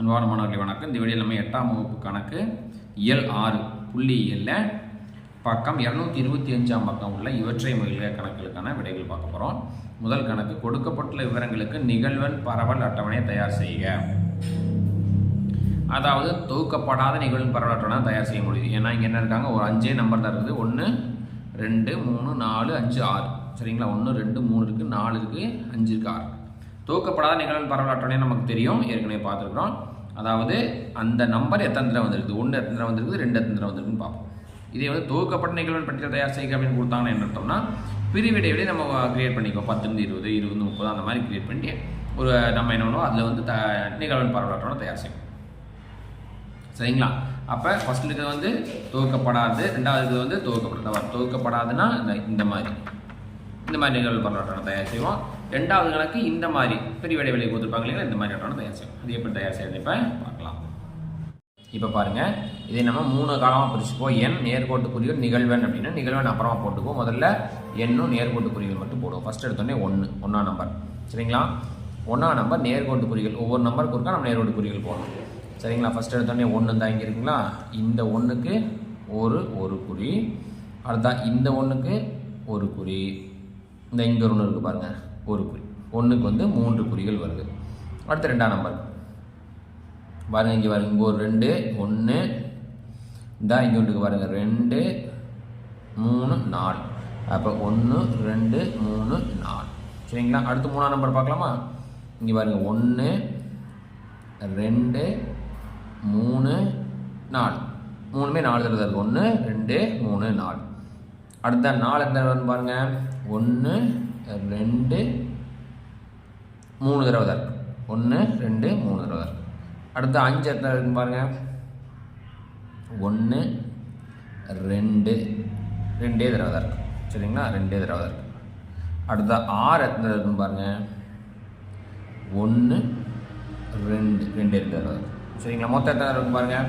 அன்பான மாணவர்களை வணக்கம். இந்த வீடியோ நம்ம எட்டாம் வகுப்பு கணக்கு இயல் ஆறு புள்ளி இயலில் பக்கம் இரநூத்தி இருபத்தி அஞ்சாம் பக்கம் உள்ள இவற்றை மகிழ்க கணக்குகளுக்கான விடைகள் பார்க்க போகிறோம் முதல் கணக்கு கொடுக்கப்பட்டுள்ள விவரங்களுக்கு நிகழ்வன் பரவல் அட்டவணையை தயார் செய்க. அதாவது தொகுக்கப்படாத நிகழ்வு பரவல் அட்டவணை தயார் செய்ய முடியுது. ஏன்னா இங்கே என்ன இருக்காங்க? ஒரு அஞ்சே நம்பர் தான் இருக்குது. ஒன்று ரெண்டு மூணு நாலு அஞ்சு ஆறு. சரிங்களா? ஒன்று ரெண்டு மூணு இருக்குது நாலு இருக்குது அஞ்சு இருக்குது ஆறு. துவக்கப்படாத நிகழ்வு பரவல் நமக்கு தெரியும். ஏற்கனவே பார்த்துருக்குறோம். அதாவது அந்த நம்பர் எத்தனை தடவை வந்திருக்கு ஒன்று எத்தனை தடவை வந்திருக்குது? ரெண்டு எத்தனை தடவை வந்திருக்குன்னு பார்ப்போம். இதே வந்து துவக்கப்பட்ட நிகழ்வு பட்டியல் தயார் செய்ய அப்படின்னு கொடுத்தாங்கன்னா என்ன அர்த்தம்னா பிரிவிடைவெளி நம்ம கிரியேட் பண்ணிக்குவோம். பத்துலேருந்து இருபது இருபது முப்பது அந்த மாதிரி கிரியேட் பண்ணி ஒரு நம்ம என்ன பண்ணுவோம்? அதில் வந்து த நிகழ்வு பரவலாற்றோட தயார் செய்வோம். சரிங்களா? அப்போ ஃபர்ஸ்ட் இருக்கிறது வந்து துவக்கப்படாது ரெண்டாவது இது வந்து துவக்கப்படாது துவக்கப்படாதுன்னா இந்த மாதிரி. இந்த மாதிரி நிகழ்வு பரவலாற்றோட தயார் செய்வோம். ரெண்டாவது கணக்கு இந்த மாதிரி. பெரிய இடைவெளி கொடுத்துருப்பாங்க இல்லைங்களா? இந்த மாதிரி அட்டவணை தயார் செய்யும் அது எப்படி தயார் செய்யறது இப்போ பார்க்கலாம். இப்போ பாருங்க. இதை நம்ம மூணு காலமாக பிரிச்சுப்போம் எண் நேர்கோட்டு குறிகள் நிகழ்வன் அப்படின்னா. நிகழ்வன் அப்புறமா போட்டுக்குவோம். முதல்ல எண்ணும் நேர்கோட்டு குறிகள் மட்டும் போடுவோம். ஃபர்ஸ்ட் எடுத்தோடனே ஒன்று ஒன்றா நம்பர் சரிங்களா? ஒன்றா நம்பர் நேர்கோட்டு குறிகள் ஒவ்வொரு நம்பருக்கு இருக்கா நம்ம நேர்கோட்டு குறிகள் போடணும். சரிங்களா? ஃபர்ஸ்ட் எடுத்தோடனே ஒன்று தான் இங்கே இருக்குங்களா? இந்த ஒன்றுக்கு ஒரு ஒரு குறி. அடுத்தா இந்த ஒன்றுக்கு ஒரு குறி. இந்த இங்கே ஒன்று இருக்குது பாருங்கள் ஒரு குறி. ஒன்றுக்கு வந்து மூன்று குறிகள் வருது. அடுத்து ரெண்டாம் நம்பர் பாருங்கள் இங்கே பாருங்க. இங்கே ஒரு ரெண்டு ஒன்று இதான் இங்கே ஒன்றுக்கு பாருங்க. ரெண்டு மூணு நாலு. அப்போ ஒன்று ரெண்டு மூணு நாலு. சரிங்களா? அடுத்து மூணாம் நம்பர் பார்க்கலாமா? இங்கே பாருங்க. ஒன்று ரெண்டு மூணு நாலு. மூணுமே நாலு தடவை இருக்குது ஒன்று ரெண்டு மூணு நாலு. அடுத்த நாலு எந்த பாருங்கள் ஒன்று ரெண்டு மூணு தடவை தான் இருக்கு. ஒன்று ரெண்டு மூணு தடவை தான் இருக்கு. அடுத்த அஞ்சு எத்தனை இருக்குன்னு பாருங்க. ஒன்று ரெண்டு ரெண்டே தடவை தான் இருக்கு. சரிங்களா? ரெண்டே தடவை தான் இருக்கு. அடுத்த ஆறு எத்தனை இருக்குன்னு பாருங்க. ஒன்று ரெண்டு ரெண்டே ரெண்டு தடவை இருக்கு. சரிங்களா? மொத்தம் எத்தனை இருக்குன்னு பாருங்கள்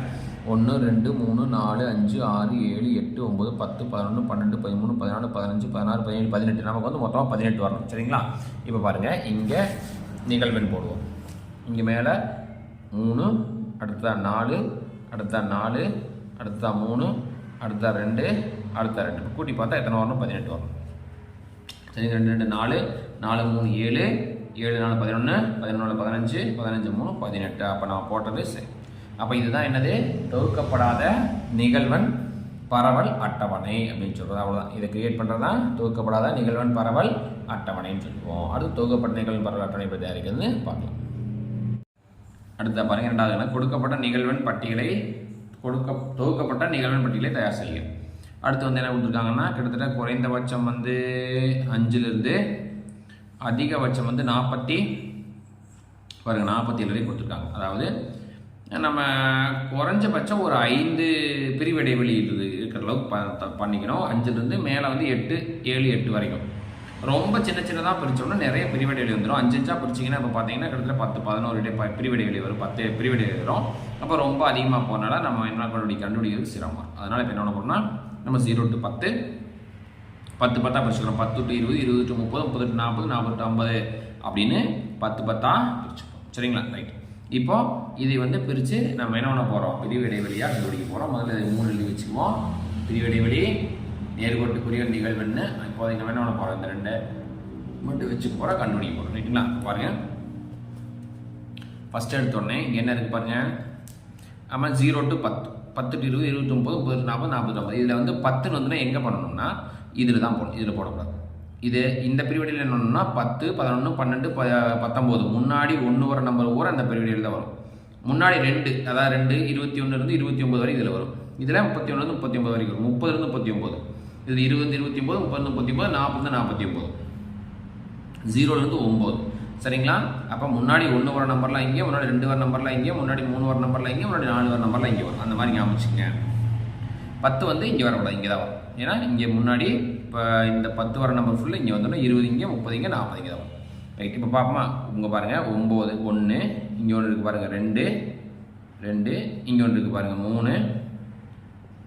ஒன்று ரெண்டு மூணு நாலு அஞ்சு ஆறு ஏழு எட்டு ஒம்பது பத்து பதினொன்று பன்னெண்டு பதிமூணு பதினாலு பதினஞ்சு பதினாறு பதினேழு பதினெட்டு. நமக்கு வந்து மொத்தமாக பதினெட்டு வரணும். சரிங்களா? இப்போ பாருங்கள் இங்கே நிகழ்வெண் போடுவோம். இங்கே மேலே மூணு அடுத்ததா நாலு அடுத்த நாலு அடுத்த மூணு அடுத்த ரெண்டு அடுத்த ரெண்டு. இப்போ கூட்டி பார்த்தா எத்தனை வரணும்? பதினெட்டு வரணும். சரி ரெண்டு ரெண்டு நாலு. நாலு மூணு ஏழு. ஏழு நாலு பதினொன்று பதினொன்று பதினஞ்சு. பதினஞ்சு மூணு பதினெட்டு. அப்போ நான் போட்டது சரி. அப்போ இதுதான் என்னது? தொகுக்கப்படாத நிகழ்வன் பரவல் அட்டவணை அப்படின்னு சொல்கிறது அவ்வளோதான் இதை கிரியேட் பண்ணுறது தான் தொகுக்கப்படாத நிகழ்வன் பரவல் அட்டவணைன்னு சொல்லுவோம். அடுத்து தொகுக்கப்பட்ட நிகழ்வன் பரவல் அட்டவணை பற்றி தயாரிக்கிறதுன்னு பார்க்கலாம். அடுத்த பாருங்க ரெண்டாவது என்ன? கொடுக்கப்பட்ட நிகழ்வன் பட்டியலை கொடுக்க தொகுக்கப்பட்ட நிகழ்வன் பட்டியலை தயார் செய்யும் அடுத்து வந்து என்ன கொடுத்துருக்காங்கன்னா கிட்டத்தட்ட குறைந்தபட்சம் வந்து அஞ்சுலேருந்து அதிகபட்சம் வந்து நாற்பத்தி பாருங்கள் நாற்பத்தி ஏழு வரைக்கும் கொடுத்துருக்காங்க. அதாவது நம்ம குறைஞ்சபட்சம் ஒரு ஐந்து பிரிவு இடைவெளி இருக்குது இருக்கிற அளவுக்கு ப பண்ணிக்கணும். அஞ்சுலேருந்து மேலே வந்து எட்டு ஏழு எட்டு வரைக்கும். ரொம்ப சின்ன சின்னதாக பிரித்தோம்னா நிறைய பிரிவடைவெளி வந்துடும் அஞ்சு அஞ்சா பிரிச்சிங்கன்னா இப்போ பார்த்தீங்கன்னா கிட்டத்தட்ட பத்து பதினோரு இடை ப- பிரிவடைவெளி வரும். பத்து பிரிவடைவெளி வரும். அப்போ ரொம்ப அதிகமாக போனால நம்ம என்ன கண்டுபிடி கண்டுபிடிக்கிறது சிரமம். அதனால் இப்போ என்ன பண்ண நம்ம ஜீரோ டு பத்து பத்து பத்தா பிரிச்சுக்கிறோம். பத்து டு இருபது இருபது டு முப்பது முப்பது டு நாற்பது நாற்பது டு ஐம்பது அப்படின்னு பத்து பத்தாக பிரிச்சுக்கிறோம் சரிங்களா? ரைட் இப்போ இதை வந்து பிரித்து நம்ம என்ன பண்ண போகிறோம் பிரிவு இடைவெளியாக கண்டுபிடிக்க போகிறோம் முதல்ல இதை மூணு எழுதி வச்சுக்குவோம். பிரிவு இடைவெளி நேர்கோட்டுக்குரிய நிகழ்வுன்னு இப்போதைக்கு நம்ம என்ன பண்ண போகிறோம் இந்த ரெண்டு மட்டும் வச்சு போகிறோம் கண்டுபிடிக்க போகிறோம் ரைட்டுங்களா? பாருங்கள் ஃபஸ்ட் எடுத்தோடனே இங்கே என்ன இருக்குது பாருங்கள் ஆமாம் ஜீரோ டு பத்து. பத்து டு இருபது இருபத்தொம்பது முப்பது நாற்பது நாற்பது இதில் வந்து பத்துன்னு வந்துன்னா எங்கே பண்ணணும்னா இதில் தான் போடணும். இதில் போடக்கூடாது. இது இந்த பிரிவடியில் என்ன பத்து பதினொன்று பன்னெண்டு ப பத்தொம்போது. முன்னாடி ஒன்று வர நம்பர் ஊற அந்த பீரியடில் தான் வரும். முன்னாடி ரெண்டு அதாவது ரெண்டு இருபத்தி ஒன்றுலேருந்து இருபத்தி ஒம்பது வரை இதில் வரும். இதில் முப்பத்தி ஒன்றுலேருந்து முப்பத்தி ஒம்பது வரைக்கும் வரும். முப்பதுலேருந்து முப்பத்தி ஒம்பது. இது இருபது இருபத்தி ஒம்பது முப்பது முப்பத்தி ஒம்பது நாற்பது நாற்பத்தி ஒம்பது. ஜீரோலேருந்து ஒம்பது. சரிங்களா? அப்போ முன்னாடி ஒன்று வர நம்பர்லாம் இங்கே முன்னாடி ரெண்டு வர நம்பர்லாம் இங்கே முன்னாடி மூணு வர நம்பர்லாம் இங்கே முன்னாடி நாலு வர நம்பர்லாம் இங்கே வரும். அந்த மாதிரி ஞாபகம் பத்து வந்து இங்கே வரக்கூடாது இங்கே தான் வரும். ஏன்னா இங்கே முன்னாடி இப்போ இந்த பத்து வர நம்பர் ஃபுல்லாக இங்கே வந்தோன்னா இருபது இங்கே முப்பது இங்கே நாற்பது இங்கே தான் வரும். ரைட் இப்போ பார்ப்போமா இங்கே பாருங்கள் ஒம்பது ஒன்று இங்கே ஒன்று இருக்குது பாருங்கள் ரெண்டு ரெண்டு இங்கே ஒன்று இருக்குது பாருங்கள் மூணு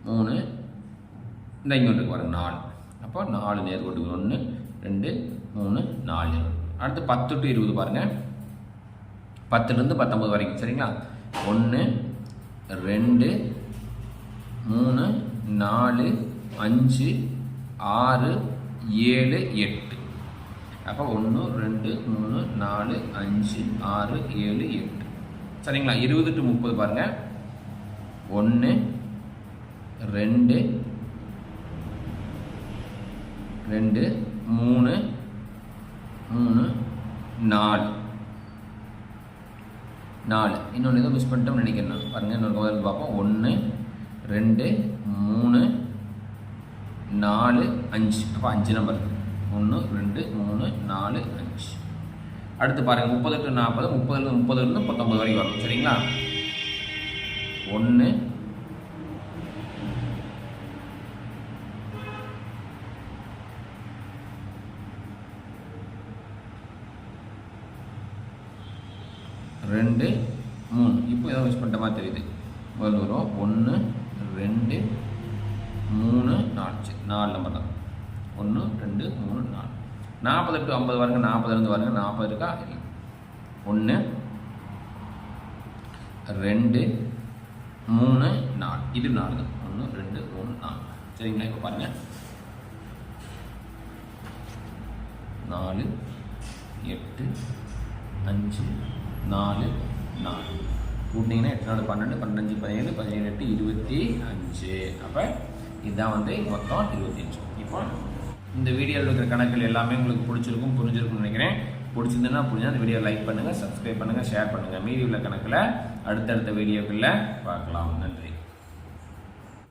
மூணு இந்த இங்கே ஒன்று இருக்கு பாருங்கள் நாலு. அப்போ நாலு நேர்கோட்டுக்கு ஒன்று ரெண்டு மூணு நாலு அடுத்து பத்து டு இருபது பாருங்கள் பத்துலேருந்து பத்தொம்பது வரைக்கும் சரிங்களா? ஒன்று ரெண்டு மூணு நாலு அஞ்சு ஆறு ஏழு எட்டு. அப்போ ஒன்று ரெண்டு மூணு நாலு அஞ்சு ஆறு ஏழு எட்டு. சரிங்களா? இருபது டு முப்பது பாருங்கள் ஒன்று ரெண்டு ரெண்டு மூணு மூணு நாலு. நாலு. இன்னொன்று ஏதோ மிஸ் பண்ணிட்டோம்னு நினைக்கிறேன் பாருங்கள் இன்னொரு முதல்ல பார்ப்போம். ஒன்று ரெண்டு மூணு நாலு அஞ்சு. அப்போ அஞ்சு நம்பர் ஒன்று ரெண்டு மூணு நாலு அஞ்சு. அடுத்து பாருங்கள் முப்பது டு நாற்பது முப்பதுலேருந்து முப்பதுலேருந்து பத்தொம்பது வரைக்கும் வரும். சரிங்களா? ஒன்று ரெண்டு மூணு. இப்போ ஏதோ மிஸ் பண்ணிட்ட மாதிரி தெரியுது. முதல் வரும். ஒன்று ரெண்டு மூணு நாலு நாலு நம்பர் தான். ஒன்று ரெண்டு மூணு நாலு. நாற்பது டு ஐம்பது வாருங்க நாற்பதுலேருந்து வாருங்க நாற்பது இருக்கா? இல்லை. ஒன்று ரெண்டு மூணு நாலு. இது நாலு தான். ஒன்று ரெண்டு மூணு நாலு. சரிங்களா? இப்போ பாருங்கள் நாலு எட்டு அஞ்சு நாலு நாலு. கூட்டிங்கன்னா எட்டு நாலு பன்னெண்டு பன்னெண்டு பதினேழு பதினேழு எட்டு இருபத்தி அஞ்சு. அப்போ இதுதான் வந்து மொத்தம் இருபத்தி அஞ்சு இப்போ இந்த வீடியோவில் இருக்கிற கணக்குகள் எல்லாமே உங்களுக்கு பிடிச்சிருக்கும் புரிஞ்சிருக்கும்னு நினைக்கிறேன். பிடிச்சிருந்ததுன்னா புரிஞ்சால் அந்த வீடியோ லைக் பண்ணுங்கள் சப்ஸ்கிரைப் பண்ணுங்கள் ஷேர் பண்ணுங்கள் மீதி உள்ள கணக்கில் அடுத்தடுத்த வீடியோக்களில் பார்க்கலாம். நன்றி.